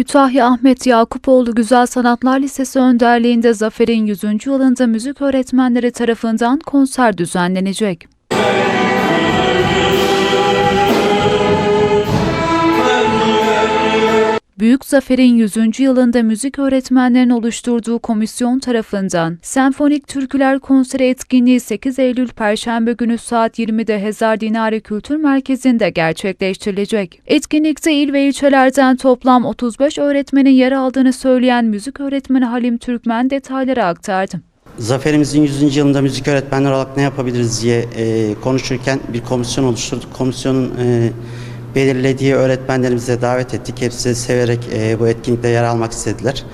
Kütahya Ahmet Yakupoğlu Güzel Sanatlar Lisesi önderliğinde Zafer'in 100. yılında müzik öğretmenleri tarafından konser düzenlenecek. Büyük Zafer'in 100. yılında müzik öğretmenlerinin oluşturduğu komisyon tarafından Senfonik Türküler Konseri etkinliği 8 Eylül Perşembe günü saat 20'de Hezar Dinari Kültür Merkezi'nde gerçekleştirilecek. Etkinlikte il ve ilçelerden toplam 35 öğretmenin yer aldığını söyleyen müzik öğretmeni Halim Türkmen detayları aktardı. Zaferimizin 100. yılında müzik öğretmenleri olarak ne yapabiliriz diye e, konuşurken bir komisyon oluşturduk. Komisyonun e, belirlediği öğretmenlerimize davet ettik. Hepsi severek e, bu etkinlikte yer almak istediler.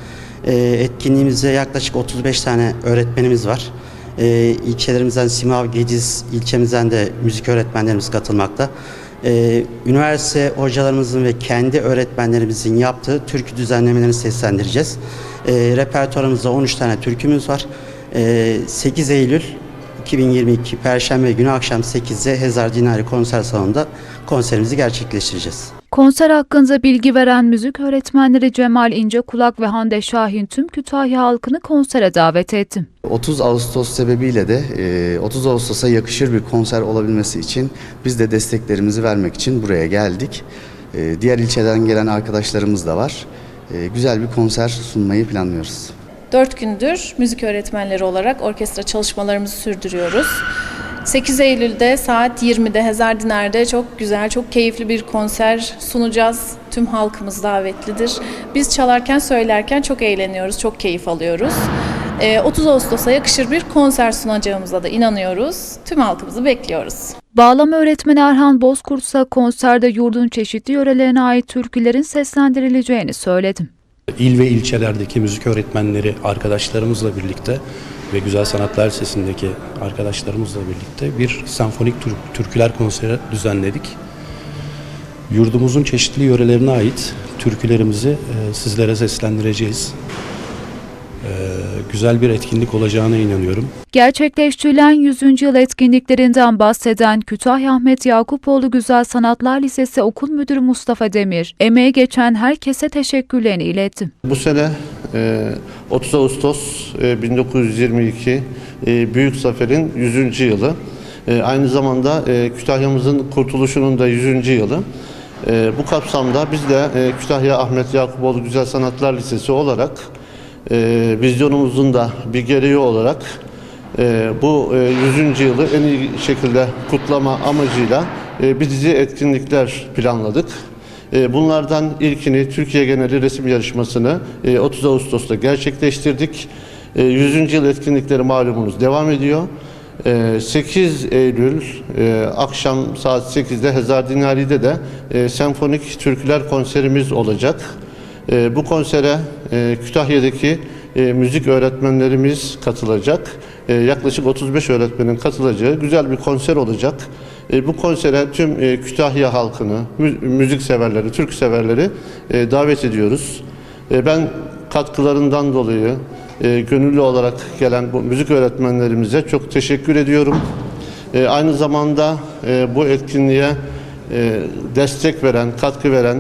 E, etkinliğimizde yaklaşık 35 tane öğretmenimiz var. E, ilçelerimizden Simav, Gediz ilçemizden de müzik öğretmenlerimiz katılmakta. E, üniversite hocalarımızın ve kendi öğretmenlerimizin yaptığı türkü düzenlemelerini seslendireceğiz. E, repertuarımızda 13 tane türkümüz var. E, 8 Eylül 2022 Perşembe günü akşam 8'de Hezar Dinari konser salonunda konserimizi gerçekleştireceğiz. Konser hakkında bilgi veren müzik öğretmenleri Cemal İncekulak ve Hande Şahin tüm Kütahya halkını konsere davet etti. 30 Ağustos sebebiyle de e, 30 Ağustos'a yakışır bir konser olabilmesi için biz de desteklerimizi vermek için buraya geldik. E, Diğer ilçeden gelen arkadaşlarımız da var. E, Güzel bir konser sunmayı planlıyoruz. 4 gündür müzik öğretmenleri olarak orkestra çalışmalarımızı sürdürüyoruz. 8 Eylül'de saat 20'de Hezardiner'de çok güzel, çok keyifli bir konser sunacağız. Tüm halkımız davetlidir. Biz çalarken, söylerken çok eğleniyoruz, çok keyif alıyoruz. Ee, 30 Ağustos'a yakışır bir konser sunacağımıza da inanıyoruz. Tüm halkımızı bekliyoruz. Bağlama öğretmeni Erhan Bozkurt ise konserde yurdun çeşitli yörelerine ait türkülerin seslendirileceğini söyledi. İl ve ilçelerdeki müzik öğretmenleri arkadaşlarımızla birlikte ve Güzel Sanatlar Lisesi'ndeki arkadaşlarımızla birlikte bir senfonik tür- türküler konseri düzenledik. Yurdumuzun çeşitli yörelerine ait türkülerimizi e, sizlere seslendireceğiz. E, güzel bir etkinlik olacağına inanıyorum. Gerçekleştirilen 100. yıl etkinliklerinden bahseden Kütahya Ahmet Yakupoğlu Güzel Sanatlar Lisesi Okul Müdürü Mustafa Demir, emeğe geçen herkese teşekkürlerini iletti. Bu sene e, 30 Ağustos e, 1922 e, Büyük Zafer'in 100. yılı. E, Aynı zamanda e, Kütahya'mızın kurtuluşunun da 100. yılı. E, Bu kapsamda biz de e, Kütahya Ahmet Yakuboğlu Güzel Sanatlar Lisesi olarak e, vizyonumuzun da bir gereği olarak e, bu e, 100. yılı en iyi şekilde kutlama amacıyla e, bir dizi etkinlikler planladık. E, Bunlardan ilkini Türkiye geneli resim yarışmasını e, 30 Ağustos'ta gerçekleştirdik. E, 100. yıl etkinlikleri malumunuz devam ediyor. E, 8 Eylül e, akşam saat 8'de Hezar Dinari'de de e, senfonik türküler konserimiz olacak. E, Bu konsere e, Kütahya'daki e, müzik öğretmenlerimiz katılacak. E, Yaklaşık 35 öğretmenin katılacağı güzel bir konser olacak. E, Bu konsere tüm e, Kütahya halkını, mü- müzik severleri, türkü severleri e, davet ediyoruz. E, Ben katkılarından dolayı e, gönüllü olarak gelen bu müzik öğretmenlerimize çok teşekkür ediyorum. E, Aynı zamanda e, bu etkinliğe e, destek veren, katkı veren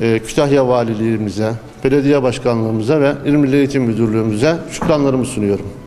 e, Kütahya Valiliğimize, Belediye Başkanlığımıza ve İl Eğitim Müdürlüğümüze şükranlarımı sunuyorum.